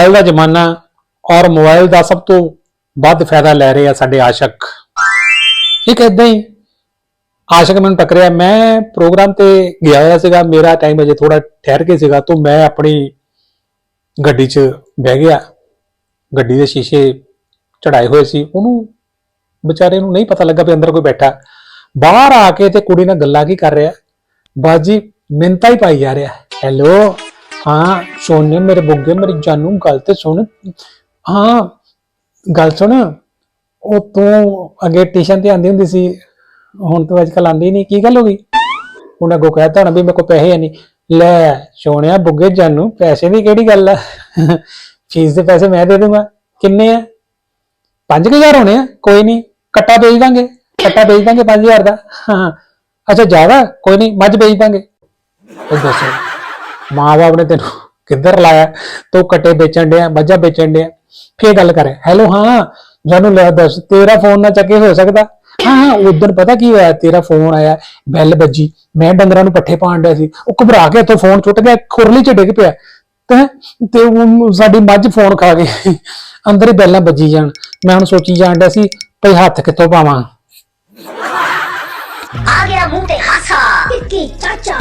Mobile ਦਾ ਜ਼ਮਾਨਾ ਔਰ mobile ਦਾ ਸਭ ਤੋਂ ਵੱਧ ਫਾਇਦਾ ਲੈ ਰਹੇ ਆ ਸਾਡੇ ਆਸ਼ਕ। ਇੱਕ ਏਦਾਂ ਹੀ ਆਸ਼ਕ ਮੈਨੂੰ ਟੱਕਰਿਆ ਮੈਂ ਪ੍ਰੋਗਰਾਮ ਤੇ ਗਿਆ ਹੋਇਆ ਸੀਗਾ। ਮੇਰਾ ਟਾਈਮ ਅਜੇ ਥੋੜਾ ਠਹਿਰ ਕੇ ਸੀਗਾ ਤੋਂ ਮੈਂ ਆਪਣੀ ਗੱਡੀ 'ਚ ਬਹਿ ਗਿਆ। ਗੱਡੀ ਦੇ ਸ਼ੀਸ਼ੇ ਚੜਾਏ ਹੋਏ ਸੀ। ਉਹਨੂੰ ਵਿਚਾਰੇ ਨੂੰ ਨਹੀਂ ਪਤਾ ਲੱਗਾ ਵੀ ਅੰਦਰ ਕੋਈ ਬੈਠਾ। ਬਾਹਰ ਆ ਕੇ ਤੇ ਕੁੜੀ ਨਾਲ ਗੱਲਾਂ ਕੀ ਕਰ ਰਿਹਾ? ਬਾਜੀ ਮਿੰਤਾ ਹੀ ਪਾਈ ਜਾ ਰਿਹਾ। ਹੈਲੋ? ਹਾਂ ਸੋਨੇ ਮੇਰੇ ਬੁੱਗੇ, ਮੇਰੀ ਜਾਨੂ, ਗੱਲ ਤੇ ਸੁਣ। ਹਾਂ, ਗੱਲ ਸੁਣ, ਉਹ ਤੂੰ ਅੱਗੇ ਟਿਊਸ਼ਨ ਤੇ ਆਂਦੀ ਹੁੰਦੀ ਸੀ, ਹੁਣ ਤੂੰ ਅੱਜਕੱਲ ਆਂਦੀ ਨਹੀਂ, ਕੀ ਗੱਲ ਹੋ ਗਈ? ਉਹਨੇ ਕੋ ਕਹਿਤਾ ਨਾ ਵੀ ਮੇਰੇ ਕੋ ਪੈਸੇ ਹੈ ਨਹੀਂ। ਲੈ, ਸੋਹਣਿਆ ਬੁੱਗੇ, ਜਾਨੂ, ਪੈਸੇ ਦੀ ਕਿਹੜੀ ਗੱਲ ਆ? ਫੀਸ ਦੇ ਪੈਸੇ ਮੈਂ ਦੇ ਦੂੰਗਾ। ਕਿੰਨੇ ਆ? 5000 ਹੋਣੇ ਆ, ਕੋਈ ਨਹੀਂ, ਕੱਟਾ ਵੇਚ ਦਾਂਗੇ, ਕੱਟਾ ਵੇਚ ਦਾਂਗੇ 5000 ਦਾ। ਹਾਂ, ਅੱਛਾ, ਜ਼ਿਆਦਾ, ਕੋਈ ਨਹੀਂ, ਮੱਝ ਵੇਚ ਦਾਂਗੇ। ਉਹ ਦੱਸੋ। ਮਾਂ-ਬਾਪ ਨੇ ਤੈਨੂੰ ਕਿੱਧਰ ਲਾਇਆ? ਤੂੰ ਕੱਟੇ ਵੇਚਣ ਡਿਆ, ਮੱਝਾਂ ਵੇਚਣ ਡਿਆ। ਫੇਰ ਗੱਲ ਕਰ, ਹੈਲੋ, ਹਾਂ ਜਾਨੂੰ ਲੈ ਦੱਸ, ਤੇਰਾ ਫੋਨ ਨਾ ਚੱਕੇ ਹੋ ਸਕਦਾ? ਹਾਂ ਹਾਂ ਉਦੋਂ ਪਤਾ ਕੀ ਹੋਇਆ, ਤੇਰਾ ਫੋਨ ਆਇਆ ਬੈਲ ਵੱਜੀ। ਮੈਂ ਡੰਗਰਾਂ ਨੂੰ ਪੱਠੇ ਪਾਣ ਡਿਆ ਸੀ। ਉਹ ਘਬਰਾ ਕੇ ਇੱਥੋਂ ਫੋਨ ਛੁੱਟ ਗਿਆ, ਖੁਰਲੀ ਚ ਡਿੱਗ ਪਿਆ। ਤੇ ਤੇ ਉਹ ਸਾਡੀ ਮੱਝ ਫੋਨ ਖਾ ਗਈ। ਅੰਦਰ ਹੀ ਬੈਲਾਂ ਵੱਜੀ ਜਾਣ। ਮੈਂ ਹੁਣ ਸੋਚੀ ਜਾਣ ਡਿਆ ਸੀ, ਭਈ ਹੱਥ ਕਿੱਥੋਂ ਪਾਵਾਂ? ਆ ਗਿਆ ਮੂੰਹ ਤੇ ਹਾਸਾ। ਟਿੱਕੀ ਚਾਚਾ।